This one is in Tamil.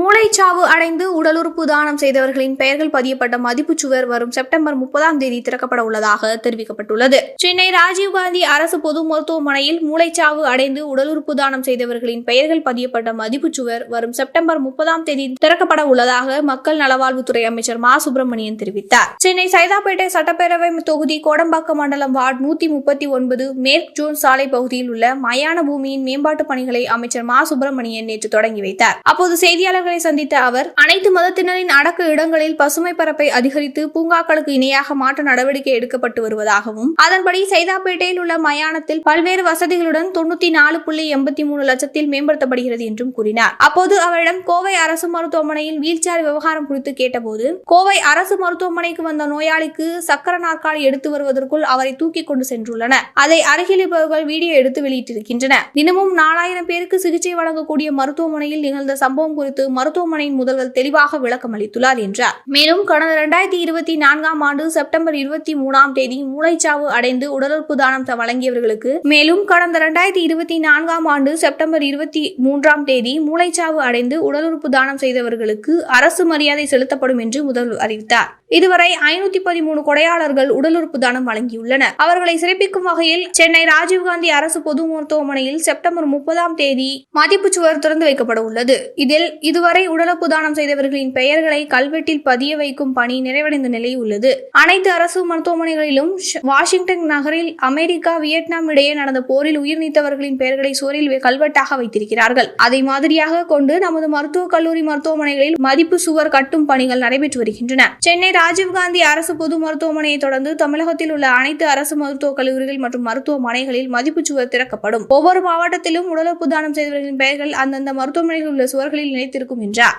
மூளைச்சாவு அடைந்து உடலுறுப்பு தானம் செய்தவர்களின் பெயர்கள் பதியப்பட்ட மதிப்புச் சுவர் வரும் செப்டம்பர் முப்பதாம் தேதி திறக்கப்பட உள்ளதாக தெரிவிக்கப்பட்டுள்ளது. சென்னை ராஜீவ்காந்தி அரசு பொது மருத்துவமனையில் மூளைச்சாவு அடைந்து உடலுறுப்பு தானம் செய்தவர்களின் பெயர்கள் பதியப்பட்ட மதிப்புச் சுவர் வரும் செப்டம்பர் முப்பதாம் தேதி திறக்கப்பட உள்ளதாக மக்கள் நலவாழ்வுத்துறை அமைச்சர் மா. சுப்பிரமணியன் தெரிவித்தார். சென்னை சைதாப்பேட்டை சட்டப்பேரவை தொகுதி கோடம்பாக்கம் மண்டலம் வார்டு நூத்தி முப்பத்தி ஒன்பது மேற்கு ஜோன் சாலை பகுதியில் உள்ள மயான பூமியின் மேம்பாட்டு பணிகளை அமைச்சர் மா. சுப்பிரமணியன் நேற்று தொடங்கி வைத்தார். அப்போது செய்தியாளர்கள் சந்தித்த அவர் அனைத்து மதத்தினரின் அடக்க இடங்களில் பசுமை பரப்பை அதிகரித்து பூங்காக்களுக்கு இணையாக மாற்ற நடவடிக்கை எடுக்கப்பட்டு வருவதாகவும் அதன்படி சைதாப்பேட்டையில் உள்ள மயானத்தில் பல்வேறு வசதிகளுடன் தொண்ணூத்தி நாலு புள்ளி எண்பத்தி மூணு லட்சத்தில் மேம்படுத்தப்படுகிறது என்றும் கூறினார். அப்போது அவரிடம் கோவை அரசு மருத்துவமனையில் வீல்சேர் விவகாரம் குறித்து கேட்டபோது கோவை அரசு மருத்துவமனைக்கு வந்த நோயாளிக்கு சக்கர நாற்காலி எடுத்து வருவதற்குள் அவரை தூக்கி கொண்டு சென்றுள்ளனர். அதை அருகில் இருப்பவர்கள் வீடியோ எடுத்து வெளியிட்டிருக்கின்றனர். தினமும் நாலாயிரம் பேருக்கு சிகிச்சை வழங்கக்கூடிய மருத்துவமனையில் நிகழ்ந்த சம்பவம் குறித்து மருத்துவமனையின் முதல்வர் தெளிவாக விளக்கம் அளித்துள்ளார் என்றார். மேலும் கடந்த இரண்டாயிரத்தி இருபத்தி நான்காம் ஆண்டு செப்டம்பர் இருபத்தி மூணாம் தேதி மூளைச்சாவு அடைந்து உடலுறுப்பு தானம் வழங்கியவர்களுக்கு மேலும் கடந்த இரண்டாயிரத்தி இருபத்தி நான்காம் ஆண்டு செப்டம்பர் இருபத்தி மூன்றாம் தேதி மூளைச்சாவு அடைந்து உடலுறுப்பு தானம் செய்தவர்களுக்கு அரசு மரியாதை செலுத்தப்படும் என்று முதல்வர் அறிவித்தார். இதுவரை ஐநூத்தி பதிமூணு கொடையாளர்கள் உடலுறுப்பு தானம் வழங்கியுள்ளனர். அவர்களை சிறப்பிக்கும் வகையில் சென்னை ராஜீவ்காந்தி அரசு பொது மருத்துவமனையில் செப்டம்பர் முப்பதாம் தேதி மதிப்பு சுவர் திறந்து வைக்கப்பட உள்ளது. இதில் இது இதுவரை உடலுறுப்பு தானம் செய்தவர்களின் பெயர்களை கல்வெட்டில் பதிய வைக்கும் பணி நிறைவடைந்த நிலை உள்ளது. அனைத்து அரசு மருத்துவமனைகளிலும் வாஷிங்டன் நகரில் அமெரிக்கா வியட்நாம் இடையே நடந்த போரில் உயிர் நீத்தவர்களின் பெயர்களை சுவரில் கல்வெட்டாக வைத்திருக்கிறார்கள். அதை மாதிரியாக கொண்டு நமது மருத்துவக் கல்லூரி மருத்துவமனைகளில் மதிப்பு சுவர் கட்டும் பணிகள் நடைபெற்று வருகின்றன. சென்னை ராஜீவ்காந்தி அரசு பொது மருத்துவமனையை தொடர்ந்து தமிழகத்தில் உள்ள அனைத்து அரசு மருத்துவக் கல்லூரிகள் மற்றும் மருத்துவமனைகளில் மதிப்பு சுவர் திறக்கப்படும். ஒவ்வொரு மாவட்டத்திலும் உடலுறுப்பு தானம் செய்தவர்களின் பெயர்கள் அந்தந்த மருத்துவமனைகளில் உள்ள சுவர்களில் நினைத்திருக்கும் நிலைத்திருக்கும் என்றார்